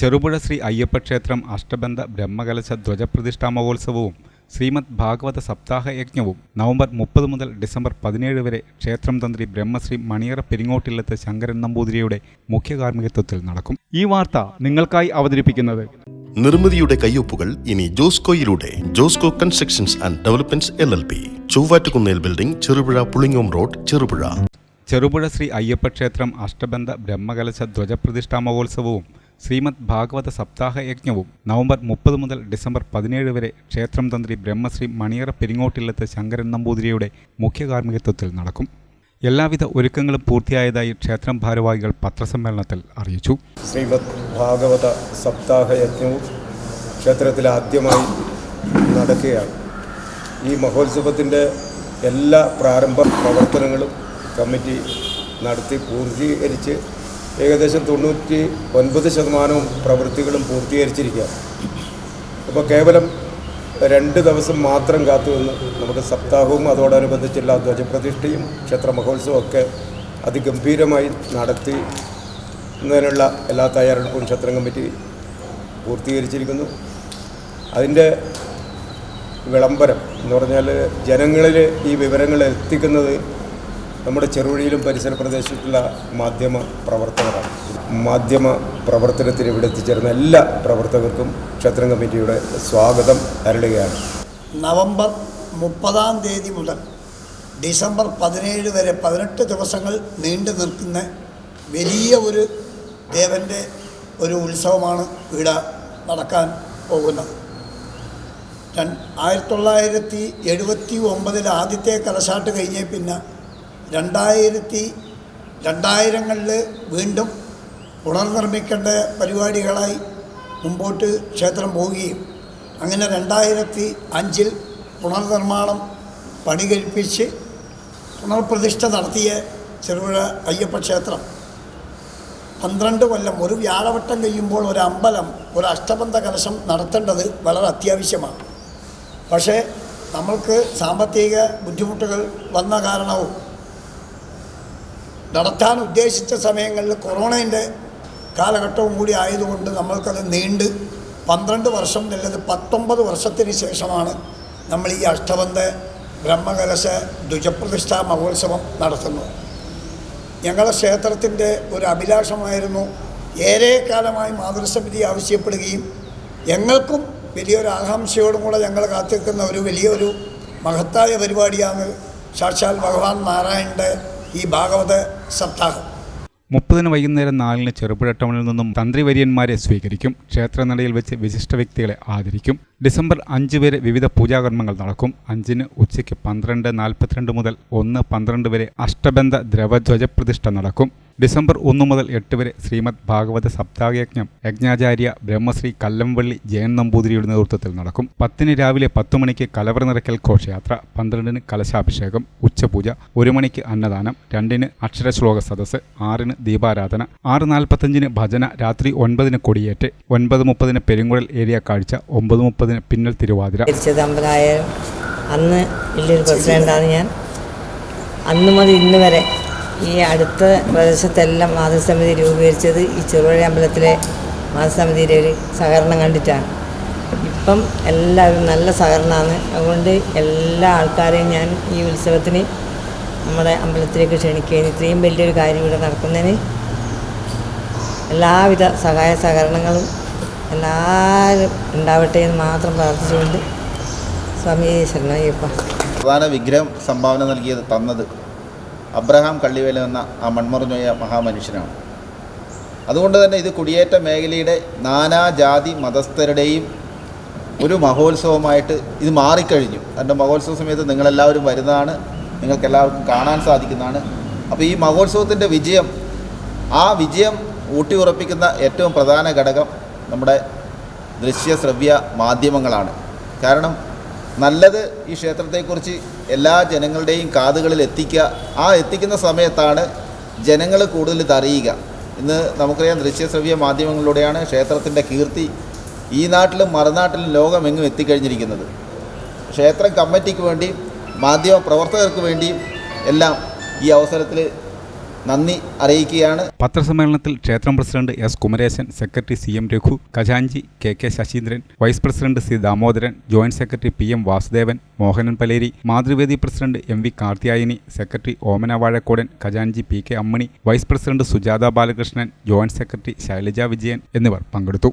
ചെറുപുഴ ശ്രീ അയ്യപ്പ ക്ഷേത്രം അഷ്ടബന്ധ ബ്രഹ്മകലശ ധ്വജപ്രതിഷ്ഠാ മഹോത്സവവും ശ്രീമദ് ഭാഗവത സപ്താഹ യജ്ഞവും നവംബർ മുപ്പത് മുതൽ ഡിസംബർ പതിനേഴ് വരെ ക്ഷേത്രം തന്ത്രി ബ്രഹ്മശ്രീ മണിയറ പെരിങ്ങോട്ടില്ലത്ത് ശങ്കരൻ നമ്പൂതിരിയുടെ മുഖ്യ കാർമ്മികത്വത്തിൽ നടക്കും. ഈ വാർത്ത നിങ്ങൾക്കായി അവതരിപ്പിക്കുന്നത്. നിർമ്മിതിയുടെ കയ്യൊപ്പുകൾ ഇനി ജോസ്കോയിലൂടെ Josco constructions and developments L L P Chovvattukunnel building Cherupuzha Pulingome road Cherupuzha. Cherupuzha Shri Ayyappa ക്ഷേത്രം അഷ്ടബന്ധ ബ്രഹ്മകലശ ധ്വജപ്രതിഷ്ഠാ മഹോത്സവവും ശ്രീമദ് ഭാഗവത സപ്താഹ യജ്ഞവും നവംബർ മുപ്പത് മുതൽ ഡിസംബർ പതിനേഴ് വരെ ക്ഷേത്രം തന്ത്രി ബ്രഹ്മശ്രീ മണിയറ പെരിങ്ങോട്ടില്ലത്ത് ശങ്കരൻ നമ്പൂതിരിയുടെ മുഖ്യ കാർമ്മികത്വത്തിൽ നടക്കും. എല്ലാവിധ ഒരുക്കങ്ങളും പൂർത്തിയായതായി ക്ഷേത്രം ഭാരവാഹികൾ പത്രസമ്മേളനത്തിൽ അറിയിച്ചു. ശ്രീമദ് ഭാഗവത സപ്താഹ യജ്ഞവും ക്ഷേത്രത്തിൽ ആദ്യമായി നടക്കുകയാണ്. ഈ മഹോത്സവത്തിന്റെ എല്ലാ പ്രാരംഭ പ്രവർത്തനങ്ങളും കമ്മിറ്റി നടത്തി പൂർത്തീകരിച്ച് ഏകദേശം തൊണ്ണൂറ്റി ഒൻപത് ശതമാനവും പ്രവൃത്തികളും പൂർത്തീകരിച്ചിരിക്കുക. അപ്പോൾ കേവലം രണ്ട് ദിവസം മാത്രം കാത്തു കാത്തുനിന്ന് നമുക്ക് സപ്താഹവും അതോടനുബന്ധിച്ചുള്ള ധ്വജപ്രതിഷ്ഠയും ക്ഷേത്ര മഹോത്സവമൊക്കെ അതിഗംഭീരമായി നടത്തി എന്നതിനുള്ള എല്ലാ തയ്യാറെടുപ്പും ക്ഷേത്രം കമ്മിറ്റി പൂർത്തീകരിച്ചിരിക്കുന്നു. അതിന്റെ വിളംബരം എന്ന് പറഞ്ഞാൽ ജനങ്ങളിൽ ഈ വിവരങ്ങൾ എത്തിക്കുന്നത് നമ്മുടെ ചെറുവഴിയിലും പരിസര പ്രദേശത്തുള്ള മാധ്യമ പ്രവർത്തകരാണ്. മാധ്യമ പ്രവർത്തനത്തിന് ഇവിടെ എത്തിച്ചേർന്ന എല്ലാ പ്രവർത്തകർക്കും ക്ഷേത്രം കമ്മിറ്റിയുടെ സ്വാഗതം അരുളുകയാണ്. നവംബർ മുപ്പതാം തീയതി മുതൽ ഡിസംബർ പതിനേഴ് വരെ പതിനെട്ട് ദിവസങ്ങൾ നീണ്ടു നിൽക്കുന്ന വലിയ ഒരു ദേവന്റെ ഒരു ഉത്സവമാണ് ഇവിടെ നടക്കാൻ പോകുന്നത്. ആയിരത്തി തൊള്ളായിരത്തി എഴുപത്തി ഒമ്പതിൽ ആദ്യത്തെ കലശാട്ട് കഴിഞ്ഞേ പിന്നെ രണ്ടായിരത്തി രണ്ടായിരങ്ങളിൽ വീണ്ടും പുനർനിർമ്മിക്കേണ്ട പരിപാടികളായി മുമ്പോട്ട് ക്ഷേത്രം പോവുകയും അങ്ങനെ രണ്ടായിരത്തി അഞ്ചിൽ പുനർനിർമ്മാണം പണി കഴിപ്പിച്ച് പുനർപ്രതിഷ്ഠ നടത്തിയ ചെറുപുഴ അയ്യപ്പ ക്ഷേത്രം. പന്ത്രണ്ട് കൊല്ലം ഒരു വ്യാഴവട്ടം കഴിയുമ്പോൾ ഒരു അമ്പലം ഒരു അഷ്ടബന്ധ കലശം നടത്തേണ്ടത് വളരെ അത്യാവശ്യമാണ്. പക്ഷേ നമ്മൾക്ക് സാമ്പത്തിക ബുദ്ധിമുട്ടുകൾ വന്ന കാരണവും നടത്താൻ ഉദ്ദേശിച്ച സമയങ്ങളിൽ കൊറോണയുടെ കാലഘട്ടവും കൂടി ആയതുകൊണ്ട് നമ്മൾക്കത് നീണ്ട് പന്ത്രണ്ട് വർഷം നല്ലത് പത്തൊമ്പത് വർഷത്തിന് ശേഷമാണ് നമ്മൾ ഈ അഷ്ടബന്ധ ബ്രഹ്മകലശ ദ്വിജപ്രതിഷ്ഠാ മഹോത്സവം നടത്തുന്നത്. ഞങ്ങളുടെ ക്ഷേത്രത്തിന്റെ ഒരു അഭിലാഷമായിരുന്നു ഏറെക്കാലമായി മാതൃസമിതി ആവശ്യപ്പെടുകയും ഞങ്ങൾക്കും വലിയൊരു ആകാംക്ഷയോടും കൂടെ ഞങ്ങൾ കാത്തിരിക്കുന്ന ഒരു വലിയൊരു മഹത്തായ പരിപാടിയാണ് സാക്ഷാൽ ഭഗവാൻ നാരായണന്റെ ഈ ഭാഗവത സപ്താഹം. മുപ്പതിന് വൈകുന്നേരം നാലിന് ചെറുപുഴ ടൗണിൽ നിന്നും തന്ത്രി വര്യന്മാരെ സ്വീകരിക്കും. ക്ഷേത്രനടയിൽ വെച്ച് വിശിഷ്ട വ്യക്തികളെ ആദരിക്കും. ഡിസംബർ അഞ്ച് വരെ വിവിധ പൂജാകർമ്മങ്ങൾ നടക്കും. അഞ്ചിന് ഉച്ചയ്ക്ക് പന്ത്രണ്ട് നാൽപ്പത്തിരണ്ട് മുതൽ ഒന്ന് പന്ത്രണ്ട് വരെ അഷ്ടബന്ധ ദ്രവധ്വജ പ്രതിഷ്ഠ നടക്കും. ഡിസംബർ ഒന്ന് മുതൽ എട്ട് വരെ ശ്രീമദ് ഭാഗവത സപ്താഹയജ്ഞം യജ്ഞാചാര്യ ബ്രഹ്മശ്രീ കല്ലംവള്ളി ജയൻ നമ്പൂതിരിയുടെ നേതൃത്വത്തിൽ നടക്കും. പത്തിന് രാവിലെ പത്തു മണിക്ക് കലവറ നിറയ്ക്കൽ ഘോഷയാത്ര പന്ത്രണ്ടിന് കലശാഭിഷേകം ഉച്ചപൂജ ഒരു മണിക്ക് അന്നദാനം രണ്ടിന് അക്ഷരശ്ലോക സദസ്സ് ആറിന് ദീപാരാധന. ആറ് നാൽപ്പത്തഞ്ചിന് ഭജന രാത്രി ഒൻപതിന് കൊടിയേറ്റ് ഒൻപത് മുപ്പതിന് പെരുങ്കുഴൽ ഏരിയ കാഴ്ച ഒമ്പത് മുപ്പതിന് പിന്നൽ തിരുവാതിര. അന്ന് വലിയൊരു പ്രസിഡന്റാണ് ഞാൻ. അന്ന് മുതൽ ഇന്ന് വരെ ഈ അടുത്ത പ്രദേശത്തെല്ലാം മാതൃസമിതി രൂപീകരിച്ചത് ഈ ചെറുപുഴ അമ്പലത്തിലെ മാതൃസമിതിയുടെ ഒരു സഹകരണം കണ്ടിട്ടാണ്. ഇപ്പം എല്ലാവരും നല്ല സഹകരണമാണ്. അതുകൊണ്ട് എല്ലാ ആൾക്കാരെയും ഞാൻ ഈ ഉത്സവത്തിന് നമ്മുടെ അമ്പലത്തിലേക്ക് ക്ഷണിക്കുകയും ഇത്രയും വലിയൊരു കാര്യം ഇവിടെ നടക്കുന്നതിന് എല്ലാവിധ സഹായ സഹകരണങ്ങളും എല്ലാവരും ഉണ്ടാവട്ടെ എന്ന് മാത്രം പ്രാർത്ഥിച്ചുകൊണ്ട് സ്വാമി ശരണയ്യപ്പ. പ്രധാന വിഗ്രഹം സംഭാവന നൽകിയത് തന്നത് അബ്രഹാം കള്ളിവേല എന്ന ആ മൺമറഞ്ഞോയ മഹാമനുഷ്യനാണ്. അതുകൊണ്ട് തന്നെ ഇത് കുടിയേറ്റ മേഖലയുടെ നാനാജാതി മതസ്ഥരുടെയും ഒരു മഹോത്സവമായിട്ട് ഇത് മാറിക്കഴിഞ്ഞു. അതിന്റെ മഹോത്സവ സമയത്ത് നിങ്ങളെല്ലാവരും വരുന്നതാണ് നിങ്ങൾക്ക് എല്ലാവർക്കും കാണാൻ സാധിക്കുന്നതാണ്. അപ്പോൾ ഈ മഹോത്സവത്തിന്റെ വിജയം ആ വിജയം ഊട്ടി ഉറപ്പിക്കുന്ന ഏറ്റവും പ്രധാന ഘടകം നമ്മുടെ ദൃശ്യ ശ്രവ്യ മാധ്യമങ്ങളാണ്. കാരണം നല്ലത് ഈ ക്ഷേത്രത്തെക്കുറിച്ച് എല്ലാ ജനങ്ങളുടെയും കാതുകളിൽ എത്തിക്കുക ആ എത്തിക്കുന്ന സമയത്താണ് ജനങ്ങൾ കൂടുതൽ ഇതറിയുക. ഇന്ന് നമുക്കറിയാം ദൃശ്യശ്രവ്യ മാധ്യമങ്ങളിലൂടെയാണ് ക്ഷേത്രത്തിന്റെ കീർത്തി ഈ നാട്ടിലും മറുനാട്ടിലും ലോകമെങ്ങും എത്തിക്കഴിഞ്ഞിരിക്കുന്നത്. ക്ഷേത്രം കമ്മിറ്റിക്ക് വേണ്ടിയും മാധ്യമ പ്രവർത്തകർക്ക് വേണ്ടിയും എല്ലാം ഈ അവസരത്തിൽ നന്ദി അറിയിക്കുകയാണ്. പത്രസമ്മേളനത്തിൽ ക്ഷേത്രം president S Kumaresan secretary C M Raghu ഖജാൻജി K K Sasheendran vice president C Damodaran joint secretary P M Vasudevan Mohanan Paleri Mathruvedi president M V Karthiyayani secretary Omana Vazhakkodan ഖജാൻജി P K Ammini vice president Sujatha Balakrishnan joint secretary Shailaja Vijayan എന്നിവർ പങ്കെടുത്തു.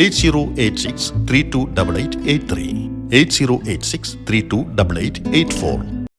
Eight zero eight six three two double eight eight three. Eight zero eight six three two double eight eight four.